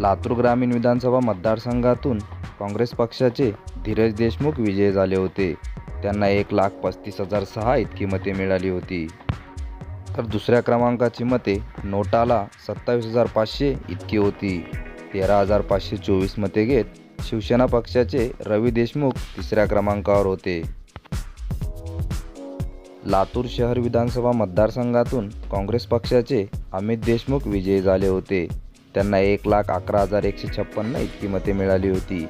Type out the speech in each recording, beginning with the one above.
लातूर ग्रामीण विधानसभा मतदारसंघातून काँग्रेस पक्षाचे धीरज देशमुख विजयी झाले होते. त्यांना एक लाख पस्तीस हजार सहा इतकी मते मिळाली होती. तर दुसऱ्या क्रमांकाची मते नोटाला सत्तावीस हजार पाचशे इतकी होती. तेरा हजार पाचशे चोवीस मते घेत शिवसेना पक्षाचे रवी देशमुख तिसऱ्या क्रमांकावर होते. लातूर शहर विधानसभा मतदारसंघातून काँग्रेस पक्षाचे अमित देशमुख विजयी झाले होते. त्यांना एक लाख अकरा हजार एकशे छप्पन्न इतकी मते मिळाली होती.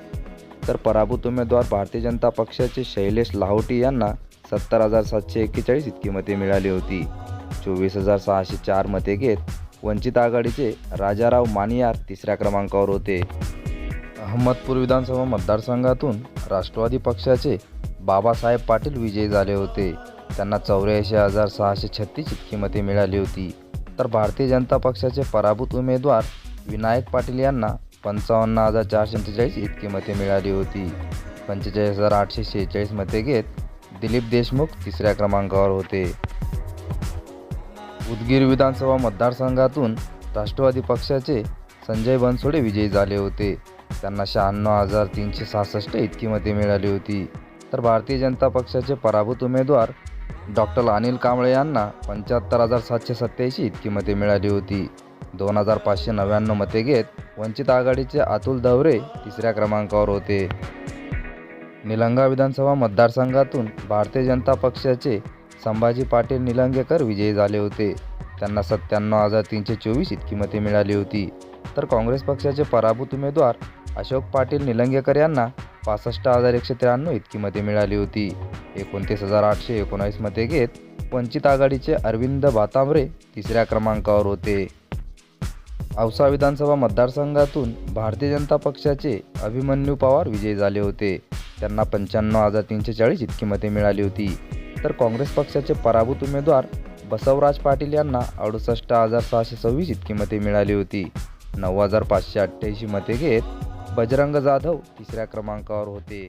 तर पराभूत उमेदवार भारतीय जनता पक्षाचे शैलेश लाहोटी यांना सत्तर हजार सातशे एक्केचाळीस इतकी मते मिळाली होती. चोवीस हजार सहाशे चार मते घेत वंचित आघाडीचे राजाराव मानियार तिसऱ्या क्रमांकावर होते. अहमदपूर विधानसभा मतदारसंघातून राष्ट्रवादी पक्षाचे बाबासाहेब पाटील विजयी झाले होते. त्यांना चौऱ्याऐंशी हजार सहाशे छत्तीस इतकी मते मिळाली होती. तर भारतीय जनता पक्षाचे पराभूत उमेदवार विनायक पाटील यांना पंचावन्न हजार चारशे पंचेचाळीस इतकी मते मिळाली होती. पंचेचाळीस हजार आठशे शेहेचाळीस मते घेत दिलीप देशमुख तिसऱ्या क्रमांकावर होते. उदगीर विधानसभा मतदारसंघातून राष्ट्रवादी पक्षाचे संजय बनसोडे विजयी झाले होते. त्यांना शहाण्णव हजार तीनशे सहासष्ट इतकी मते मिळाली होती. तर भारतीय जनता पक्षाचे पराभूत उमेदवार डॉक्टर अनिल कांबळे यांना पंच्याहत्तर हजार सातशे सत्याऐंशी इतकी मते मिळाली होती. दोन हजार पाचशे नव्याण्णव मते घेत वंचित आघाडीचे अतुल दवरे तिसऱ्या क्रमांकावर होते. निलंगा विधानसभा मतदारसंघातून भारतीय जनता पक्षाचे संभाजी पाटील निलंगेकर विजयी झाले होते. त्यांना सत्त्याण्णव हजार तीनशे चोवीस इतकी मते मिळाली होती. तर काँग्रेस पक्षाचे पराभूत उमेदवार अशोक पाटील निलंगेकर यांना पासष्ट हजार एकशे त्र्याण्णव इतकी मते मिळाली होती. एकोणतीस हजार आठशे एकोणावीस मते घेत वंचित आघाडीचे अरविंद भातांबरे तिसऱ्या क्रमांकावर होते. औसा विधानसभा मतदारसंघातून भारतीय जनता पक्षाचे अभिमन्यू पवार विजयी झाले होते. त्यांना पंच्याण्णव हजार तीनशे चाळीस इतकी मते मिळाली होती. तर काँग्रेस पक्षाचे पराभूत उमेदवार बसवराज पाटील यांना अडुसष्ट हजार सहाशे सव्वीस इतकी मते मिळाली होती. नऊ हजार पाचशे अठ्ठ्याऐंशी मते घेत बजरंग जाधव तिसऱ्या क्रमांकावर होते.